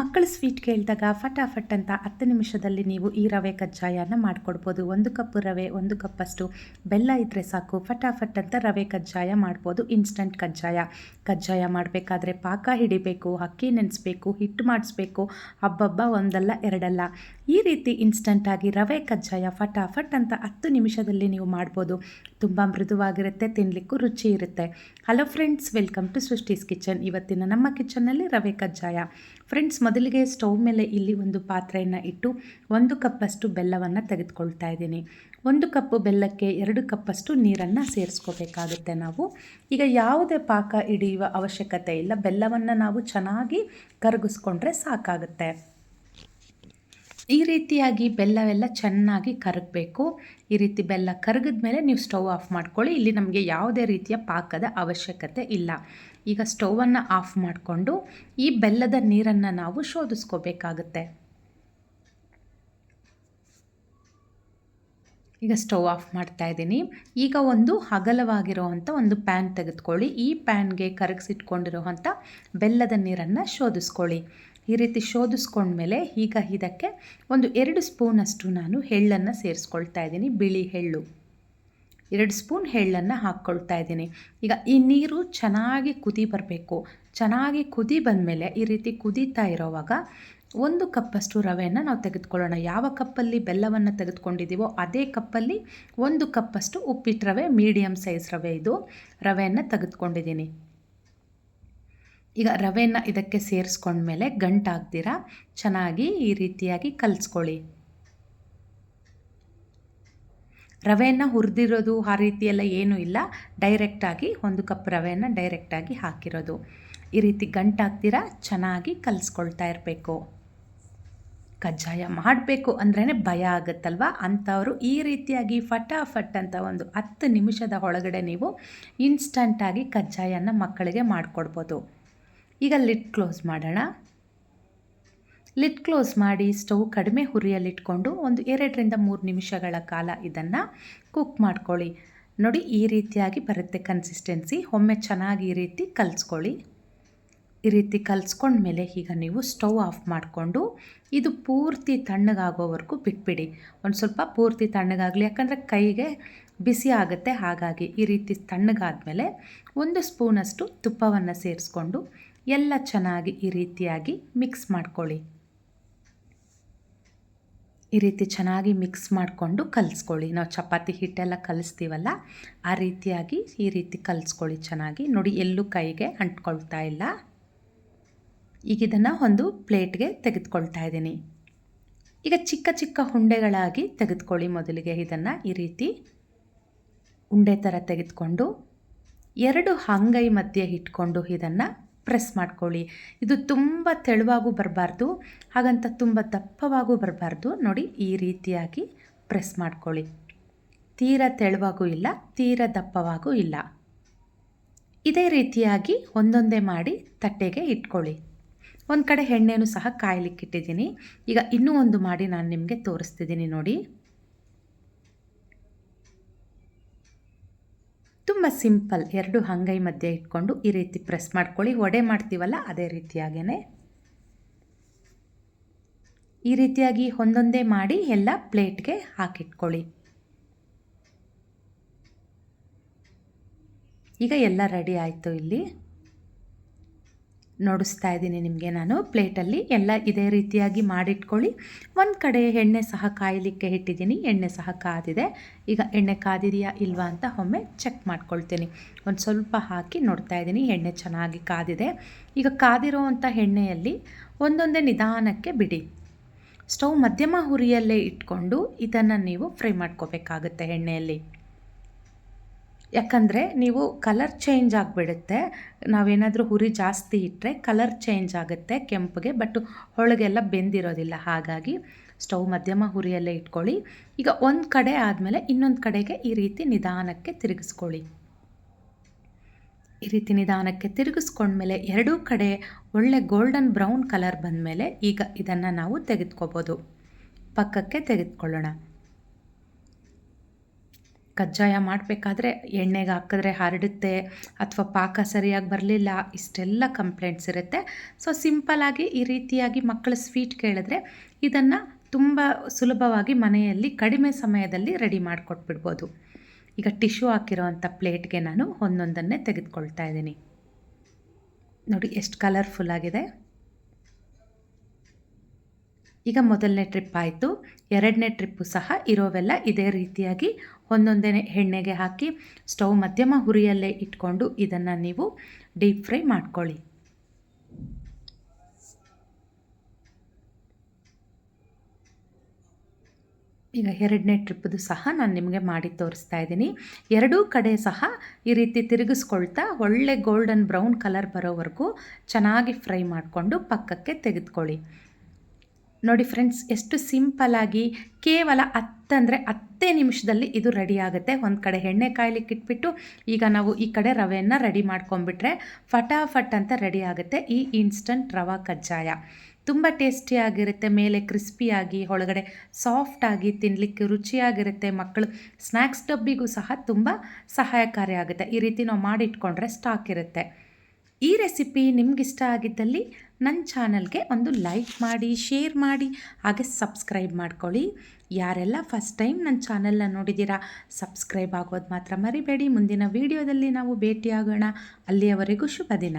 ಮಕ್ಕಳು ಸ್ವೀಟ್ ಕೇಳಿದಾಗ ಫಟಾಫಟ್ ಅಂತ ಹತ್ತು ನಿಮಿಷದಲ್ಲಿ ನೀವು ಈ ರವೆ ಕಜ್ಜಾಯನ ಮಾಡಿಕೊಡ್ಬೋದು. ಒಂದು ಕಪ್ ರವೆ, ಒಂದು ಕಪ್ಪಷ್ಟು ಬೆಲ್ಲ ಇದ್ದರೆ ಸಾಕು. ಫಟಾಫಟ್ ಅಂತ ರವೆ ಕಜ್ಜಾಯ ಮಾಡ್ಬೋದು. ಇನ್ಸ್ಟಂಟ್ ಕಜ್ಜಾಯ. ಕಜ್ಜಾಯ ಮಾಡಬೇಕಾದ್ರೆ ಪಾಕ ಹಿಡಿಬೇಕು, ಅಕ್ಕಿ ನೆನೆಸ್ಬೇಕು, ಹಿಟ್ಟು ಮಾಡಿಸ್ಬೇಕು, ಹಬ್ಬಬ್ಬ ಒಂದಲ್ಲ, ಎರಡಲ್ಲ. ಈ ರೀತಿ ಇನ್ಸ್ಟಂಟಾಗಿ ರವೆ ಕಜ್ಜಾಯ ಫಟಾಫಟ್ ಅಂತ ಹತ್ತು ನಿಮಿಷದಲ್ಲಿ ನೀವು ಮಾಡ್ಬೋದು. ತುಂಬ ಮೃದುವಾಗಿರುತ್ತೆ ತಿನ್ನಲಿಕ್ಕೂ ರುಚಿ ಇರುತ್ತೆ. Hello friends welcome to Srushti's kitchen ಇವತ್ತಿನ ನಮ್ಮ ಕಿಚನ್ನಲ್ಲಿ ರವೆ ಕಜ್ಜಾಯ. ಫ್ರೆಂಡ್ಸ್ ಮೊದಲಿಗೆ ಸ್ಟವ್ ಮೇಲೆ ಇಲ್ಲಿ ಒಂದು ಪಾತ್ರೆಯನ್ನು ಇಟ್ಟು ಒಂದು ಕಪ್ಪಷ್ಟು ಬೆಲ್ಲವನ್ನು ತೆಗೆದುಕೊಳ್ತಾ ಇದ್ದೀನಿ. ಒಂದು ಕಪ್ಪು ಬೆಲ್ಲಕ್ಕೆ ಎರಡು ಕಪ್ಪಷ್ಟು ನೀರನ್ನು ಸೇರಿಸ್ಕೋಬೇಕಾಗುತ್ತೆ ನಾವು. ಈಗ ಯಾವುದೇ ಪಾಕ ಹಿಡಿಯುವ ಅವಶ್ಯಕತೆ ಇಲ್ಲ. ಬೆಲ್ಲವನ್ನು ನಾವು ಚೆನ್ನಾಗಿ ಕರಗಿಸ್ಕೊಂಡ್ರೆ ಸಾಕಾಗುತ್ತೆ. ಈ ರೀತಿಯಾಗಿ ಬೆಲ್ಲವೆಲ್ಲ ಚೆನ್ನಾಗಿ ಕರಗಬೇಕು. ಈ ರೀತಿ ಬೆಲ್ಲ ಕರಗಿದ ಮೇಲೆ ನೀವು ಸ್ಟವ್ ಆಫ್ ಮಾಡ್ಕೊಳ್ಳಿ. ಇಲ್ಲಿ ನಮಗೆ ಯಾವುದೇ ರೀತಿಯ ಪಾಕದ ಅವಶ್ಯಕತೆ ಇಲ್ಲ. ಈಗ ಸ್ಟೌವನ್ನು ಆಫ್ ಮಾಡಿಕೊಂಡು ಈ ಬೆಲ್ಲದ ನೀರನ್ನು ನಾವು ಶೋಧಿಸ್ಕೋಬೇಕಾಗುತ್ತೆ. ಈಗ ಸ್ಟೌವ್ ಆಫ್ ಮಾಡ್ತಾ ಇದ್ದೀನಿ. ಈಗ ಒಂದು ಅಗಲವಾಗಿರುವಂಥ ಒಂದು ಪ್ಯಾನ್ ತೆಗೆದುಕೊಳ್ಳಿ. ಈ ಪ್ಯಾನ್ಗೆ ಕರಗಿಸಿಟ್ಕೊಂಡಿರುವಂಥ ಬೆಲ್ಲದ ನೀರನ್ನು ಶೋಧಿಸ್ಕೊಳ್ಳಿ. ಈ ರೀತಿ ಶೋಧಿಸ್ಕೊಂಡ್ಮೇಲೆ ಈಗ ಇದಕ್ಕೆ ಒಂದು ಎರಡು ಸ್ಪೂನಷ್ಟು ನಾನು ಎಳ್ಳನ್ನು ಸೇರಿಸ್ಕೊಳ್ತಾ ಇದ್ದೀನಿ. ಬಿಳಿ ಎಳ್ಳು. ಎರಡು ಸ್ಪೂನ್ ಎಳ್ಳನ್ನು ಹಾಕ್ಕೊಳ್ತಾ ಇದ್ದೀನಿ. ಈಗ ಈ ನೀರು ಚೆನ್ನಾಗಿ ಕುದಿ ಬರಬೇಕು. ಚೆನ್ನಾಗಿ ಕುದಿ ಬಂದಮೇಲೆ ಈ ರೀತಿ ಕುದೀತಾ ಇರೋವಾಗ ಒಂದು ಕಪ್ಪಷ್ಟು ರವೆಯನ್ನು ನಾವು ತೆಗೆದುಕೊಳ್ಳೋಣ. ಯಾವ ಕಪ್ಪಲ್ಲಿ ಬೆಲ್ಲವನ್ನು ತೆಗೆದುಕೊಂಡಿದ್ದೀವೋ ಅದೇ ಕಪ್ಪಲ್ಲಿ ಒಂದು ಕಪ್ಪಷ್ಟು ಉಪ್ಪಿಟ್ಟು ರವೆ ಮೀಡಿಯಮ್ ಸೈಜ್ ರವೆ ಇದು. ರವೆಯನ್ನು ತೆಗೆದುಕೊಂಡಿದ್ದೀನಿ. ಈಗ ರವೆಯನ್ನು ಇದಕ್ಕೆ ಸೇರಿಸ್ಕೊಂಡ್ಮೇಲೆ ಗಂಟಾಗ್ದಿರ? ಚೆನ್ನಾಗಿ ಈ ರೀತಿಯಾಗಿ ಕಲಿಸ್ಕೊಳ್ಳಿ. ರವೆಯನ್ನು ಹುರಿದಿರೋದು ಆ ರೀತಿಯೆಲ್ಲ ಏನೂ ಇಲ್ಲ. ಡೈರೆಕ್ಟಾಗಿ ಒಂದು ಕಪ್ ರವೆಯನ್ನು ಡೈರೆಕ್ಟಾಗಿ ಹಾಕಿರೋದು. ಈ ರೀತಿ ಗಂಟಾಗ್ದಿರ ಚೆನ್ನಾಗಿ ಕಲಿಸ್ಕೊಳ್ತಾ ಇರಬೇಕು. ಕಜ್ಜಾಯ ಮಾಡಬೇಕು ಅಂದ್ರೇ ಭಯ ಆಗುತ್ತಲ್ವ? ಅಂಥವರು ಈ ರೀತಿಯಾಗಿ ಫಟಾಫಟ್ ಅಂತ ಒಂದು ಹತ್ತು ನಿಮಿಷದ ಒಳಗಡೆ ನೀವು ಇನ್ಸ್ಟಂಟಾಗಿ ಕಜ್ಜಾಯನ ಮಕ್ಕಳಿಗೆ ಮಾಡಿಕೊಡ್ಬೋದು. ಈಗ ಲಿಡ್ ಕ್ಲೋಸ್ ಮಾಡೋಣ. ಲಿಡ್ ಕ್ಲೋಸ್ ಮಾಡಿ ಸ್ಟವ್ ಕಡಿಮೆ ಹುರಿಯಲ್ಲಿಟ್ಕೊಂಡು ಒಂದು ಎರಡರಿಂದ ಮೂರು ನಿಮಿಷಗಳ ಕಾಲ ಇದನ್ನು ಕುಕ್ ಮಾಡ್ಕೊಳ್ಳಿ. ನೋಡಿ, ಈ ರೀತಿಯಾಗಿ ಬರುತ್ತೆ ಕನ್ಸಿಸ್ಟೆನ್ಸಿ ಒಮ್ಮೆ ಚೆನ್ನಾಗಿ ಈ ರೀತಿ ಕಲಿಸ್ಕೊಳ್ಳಿ. ಈ ರೀತಿ ಕಲಿಸ್ಕೊಂಡ್ಮೇಲೆ ಈಗ ನೀವು ಸ್ಟವ್ ಆಫ್ ಮಾಡಿಕೊಂಡು ಇದು ಪೂರ್ತಿ ತಣ್ಣಗಾಗೋವರೆಗೂ ಬಿಟ್ಬಿಡಿ. ಒಂದು ಸ್ವಲ್ಪ ಪೂರ್ತಿ ತಣ್ಣಗಾಗಲಿ, ಯಾಕಂದರೆ ಕೈಗೆ ಬಿಸಿ ಆಗುತ್ತೆ. ಹಾಗಾಗಿ ಈ ರೀತಿ ತಣ್ಣಗಾದಮೇಲೆ ಒಂದು ಸ್ಪೂನಷ್ಟು ತುಪ್ಪವನ್ನು ಸೇರಿಸ್ಕೊಂಡು ಎಲ್ಲ ಚೆನ್ನಾಗಿ ಈ ರೀತಿಯಾಗಿ ಮಿಕ್ಸ್ ಮಾಡ್ಕೊಳ್ಳಿ. ಈ ರೀತಿ ಚೆನ್ನಾಗಿ ಮಿಕ್ಸ್ ಮಾಡಿಕೊಂಡು ಕಲಿಸ್ಕೊಳ್ಳಿ. ನಾವು ಚಪಾತಿ ಹಿಟ್ಟೆಲ್ಲ ಕಲಿಸ್ತೀವಲ್ಲ, ಆ ರೀತಿಯಾಗಿ ಈ ರೀತಿ ಕಲಿಸ್ಕೊಳ್ಳಿ ಚೆನ್ನಾಗಿ. ನೋಡಿ, ಎಲ್ಲೂ ಕೈಗೆ ಅಂಟ್ಕೊಳ್ತಾ ಇಲ್ಲ. ಈಗ ಇದನ್ನು ಒಂದು ಪ್ಲೇಟ್ಗೆ ತೆಗೆದುಕೊಳ್ತಾ ಇದ್ದೀನಿ. ಈಗ ಚಿಕ್ಕ ಚಿಕ್ಕ ಉಂಡೆಗಳಾಗಿ ತೆಗೆದುಕೊಳ್ಳಿ ಮೊದಲಿಗೆ ಇದನ್ನು ಈ ರೀತಿ. ಉಂಡೆ ಥರ ತೆಗೆದುಕೊಂಡು ಎರಡು ಹಂಗೈ ಮಧ್ಯೆ ಇಟ್ಕೊಂಡು ಇದನ್ನು ಪ್ರೆಸ್ ಮಾಡ್ಕೊಳ್ಳಿ. ಇದು ತುಂಬ ತೆಳುವಾಗೂ ಬರಬಾರ್ದು, ಹಾಗಂತ ತುಂಬ ದಪ್ಪವಾಗೂ ಬರಬಾರ್ದು. ನೋಡಿ, ಈ ರೀತಿಯಾಗಿ ಪ್ರೆಸ್ ಮಾಡ್ಕೊಳ್ಳಿ. ತೀರ ತೆಳುವಾಗೂ ಇಲ್ಲ, ತೀರ ದಪ್ಪವಾಗೂ ಇಲ್ಲ. ಇದೇ ರೀತಿಯಾಗಿ ಒಂದೊಂದೇ ಮಾಡಿ ತಟ್ಟೆಗೆ ಇಟ್ಕೊಳ್ಳಿ. ಒಂದು ಕಡೆ ಎಣ್ಣೆನೂ ಸಹ ಕಾಯಲಿಕ್ಕಿಟ್ಟಿದ್ದೀನಿ. ಈಗ ಇನ್ನೂ ಒಂದು ಮಾಡಿ ನಾನು ನಿಮಗೆ ತೋರಿಸ್ತಿದ್ದೀನಿ ನೋಡಿ ತುಂಬ ಸಿಂಪಲ್ ಎರಡು ಹಂಗೈ ಮಧ್ಯೆ ಇಟ್ಕೊಂಡು ಈ ರೀತಿ ಪ್ರೆಸ್ ಮಾಡ್ಕೊಳ್ಳಿ. ಒಡೆ ಮಾಡ್ತೀವಲ್ಲ ಅದೇ ರೀತಿಯಾಗೇ ಈ ರೀತಿಯಾಗಿ ಒಂದೊಂದೇ ಮಾಡಿ ಎಲ್ಲ ಪ್ಲೇಟ್ಗೆ ಹಾಕಿಟ್ಕೊಳ್ಳಿ. ಈಗ ಎಲ್ಲ ರೆಡಿ ಆಯಿತು ಇಲ್ಲಿ. ನೋಡಿಸ್ತಾ ಇದ್ದೀನಿ ನಿಮಗೆ ನಾನು. ಪ್ಲೇಟಲ್ಲಿ ಎಲ್ಲ ಇದೇ ರೀತಿಯಾಗಿ ಮಾಡಿಟ್ಕೊಳ್ಳಿ. ಒಂದು ಕಡೆ ಎಣ್ಣೆ ಸಹ ಕಾಯಲಿಕ್ಕೆ ಇಟ್ಟಿದ್ದೀನಿ. ಎಣ್ಣೆ ಸಹ ಕಾದಿದೆ. ಈಗ ಎಣ್ಣೆ ಕಾದಿದೆಯಾ ಇಲ್ವಾ ಅಂತ ಒಮ್ಮೆ ಚೆಕ್ ಮಾಡ್ಕೊಳ್ತೀನಿ. ಒಂದು ಸ್ವಲ್ಪ ಹಾಕಿ ನೋಡ್ತಾ ಇದ್ದೀನಿ. ಎಣ್ಣೆ ಚೆನ್ನಾಗಿ ಕಾದಿದೆ. ಈಗ ಕಾದಿರೋವಂಥ ಎಣ್ಣೆಯಲ್ಲಿ ಒಂದೊಂದೇ ನಿಧಾನಕ್ಕೆ ಬಿಡಿ. ಸ್ಟವ್ ಮಧ್ಯಮ ಹುರಿಯಲ್ಲೇ ಇಟ್ಕೊಂಡು ಇದನ್ನು ನೀವು ಫ್ರೈ ಮಾಡ್ಕೋಬೇಕಾಗುತ್ತೆ ಎಣ್ಣೆಯಲ್ಲಿ. ಯಾಕಂದರೆ ನೀವು ಕಲರ್ ಚೇಂಜ್ ಆಗಿಬಿಡುತ್ತೆ. ನಾವೇನಾದರೂ ಹುರಿ ಜಾಸ್ತಿ ಇಟ್ಟರೆ ಕಲರ್ ಚೇಂಜ್ ಆಗುತ್ತೆ ಕೆಂಪಗೆ ಬಟ್ ಹೊಳಗೆಲ್ಲ ಬೆಂದಿರೋದಿಲ್ಲ. ಹಾಗಾಗಿ ಸ್ಟವ್ ಮಧ್ಯಮ ಹುರಿಯಲ್ಲೇ ಇಟ್ಕೊಳ್ಳಿ. ಈಗ ಒಂದು ಕಡೆ ಆದಮೇಲೆ ಇನ್ನೊಂದು ಕಡೆಗೆ ಈ ರೀತಿ ನಿಧಾನಕ್ಕೆ ತಿರುಗಿಸ್ಕೊಳ್ಳಿ. ಈ ರೀತಿ ನಿಧಾನಕ್ಕೆ ತಿರುಗಿಸ್ಕೊಂಡ್ಮೇಲೆ ಎರಡೂ ಕಡೆ ಒಳ್ಳೆ ಗೋಲ್ಡನ್ ಬ್ರೌನ್ ಕಲರ್ ಬಂದಮೇಲೆ ಈಗ ಇದನ್ನು ನಾವು ತೆಗೆದುಕೋಬೋದು. ಪಕ್ಕಕ್ಕೆ ತೆಗೆದುಕೊಳ್ಳೋಣ. ಕಜ್ಜಾಯ ಮಾಡಬೇಕಾದ್ರೆ ಎಣ್ಣೆಗೆ ಹಾಕಿದ್ರೆ ಹರಡುತ್ತೆ ಅಥವಾ ಪಾಕ ಸರಿಯಾಗಿ ಬರಲಿಲ್ಲ, ಇಷ್ಟೆಲ್ಲ ಕಂಪ್ಲೇಂಟ್ಸ್ ಇರುತ್ತೆ. ಸೊ ಸಿಂಪಲಾಗಿ ಈ ರೀತಿಯಾಗಿ ಮಕ್ಕಳ ಸ್ವೀಟ್ ಕೇಳಿದ್ರೆ ಇದನ್ನು ತುಂಬ ಸುಲಭವಾಗಿ ಮನೆಯಲ್ಲಿ ಕಡಿಮೆ ಸಮಯದಲ್ಲಿ ರೆಡಿ ಮಾಡಿಕೊಟ್ಬಿಡ್ಬೋದು. ಈಗ ಟಿಶ್ಯೂ ಹಾಕಿರೋವಂಥ ಪ್ಲೇಟ್ಗೆ ನಾನು ಒಂದೊಂದನ್ನೇ ತೆಗೆದುಕೊಳ್ತಾ ಇದ್ದೀನಿ. ನೋಡಿ, ಎಷ್ಟು ಕಲರ್ಫುಲ್ ಆಗಿದೆ. ಈಗ ಮೊದಲನೇ ಟ್ರಿಪ್ ಆಯಿತು. ಎರಡನೇ ಟ್ರಿಪ್ಪು ಸಹ ಇರೋವೆಲ್ಲ ಇದೇ ರೀತಿಯಾಗಿ ಒಂದೊಂದೇ ಎಣ್ಣೆಗೆ ಹಾಕಿ ಸ್ಟವ್ ಮಧ್ಯಮ ಹುರಿಯಲ್ಲೇ ಇಟ್ಕೊಂಡು ಇದನ್ನು ನೀವು ಡೀಪ್ ಫ್ರೈ ಮಾಡ್ಕೊಳ್ಳಿ. ಈಗ ಎರಡನೇ ಟ್ರಿಪ್ಪದು ಸಹ ನಾನು ನಿಮಗೆ ಮಾಡಿ ತೋರಿಸ್ತಾ ಇದ್ದೀನಿ. ಎರಡೂ ಕಡೆ ಸಹ ಈ ರೀತಿ ತಿರುಗಿಸ್ಕೊಳ್ತಾ ಒಳ್ಳೆ ಗೋಲ್ಡನ್ ಬ್ರೌನ್ ಕಲರ್ ಬರೋವರೆಗೂ ಚೆನ್ನಾಗಿ ಫ್ರೈ ಮಾಡಿಕೊಂಡು ಪಕ್ಕಕ್ಕೆ ತೆಗೆದುಕೊಳ್ಳಿ. ನೋಡಿ ಫ್ರೆಂಡ್ಸ್ ಎಷ್ಟು ಸಿಂಪಲ್ಲಾಗಿ ಕೇವಲ ಹತ್ತಂದರೆ ಹತ್ತೇ ನಿಮಿಷದಲ್ಲಿ ಇದು ರೆಡಿ ಆಗುತ್ತೆ. ಒಂದು ಕಡೆ ಎಣ್ಣೆ ಕಾಯ್ಲಿಕ್ಕೆ ಇಟ್ಬಿಟ್ಟು ಈಗ ನಾವು ಈ ಕಡೆ ರವೆಯನ್ನು ರೆಡಿ ಮಾಡ್ಕೊಂಬಿಟ್ರೆ ಫಟಾಫಟ್ ಅಂತ ರೆಡಿ ಆಗುತ್ತೆ ಈ ಇನ್ಸ್ಟಂಟ್ ರವಾ ಕಜ್ಜಾಯ. ತುಂಬ ಟೇಸ್ಟಿಯಾಗಿರುತ್ತೆ ಮೇಲೆ ಕ್ರಿಸ್ಪಿಯಾಗಿ ಒಳಗಡೆ ಸಾಫ್ಟಾಗಿ ತಿನ್ನಲಿಕ್ಕೆ ರುಚಿಯಾಗಿರುತ್ತೆ. ಮಕ್ಕಳು ಸ್ನ್ಯಾಕ್ಸ್ ಡಬ್ಬಿಗೂ ಸಹ ತುಂಬ ಸಹಾಯಕಾರಿಯಾಗುತ್ತೆ ಈ ರೀತಿ ನಾವು ಮಾಡಿಟ್ಕೊಂಡ್ರೆ ಸ್ಟಾಕ್ ಇರುತ್ತೆ. ಈ ರೆಸಿಪಿ ನಿಮಗಿಷ್ಟ ಆಗಿದ್ದಲ್ಲಿ ನನ್ನ ಚಾನಲ್ಗೆ ಒಂದು ಲೈಕ್ ಮಾಡಿ ಶೇರ್ ಮಾಡಿ, ಹಾಗೆ ಸಬ್ಸ್ಕ್ರೈಬ್ ಮಾಡ್ಕೊಳ್ಳಿ. ಯಾರೆಲ್ಲ ಫಸ್ಟ್ ಟೈಮ್ ನನ್ನ ಚಾನಲ್ನ ನೋಡಿದ್ದೀರಾ ಸಬ್ಸ್ಕ್ರೈಬ್ ಆಗೋದು ಮಾತ್ರ ಮರಿಬೇಡಿ. ಮುಂದಿನ ವೀಡಿಯೋದಲ್ಲಿ ನಾವು ಭೇಟಿಯಾಗೋಣ. ಅಲ್ಲಿಯವರೆಗೂ ಶುಭ ದಿನ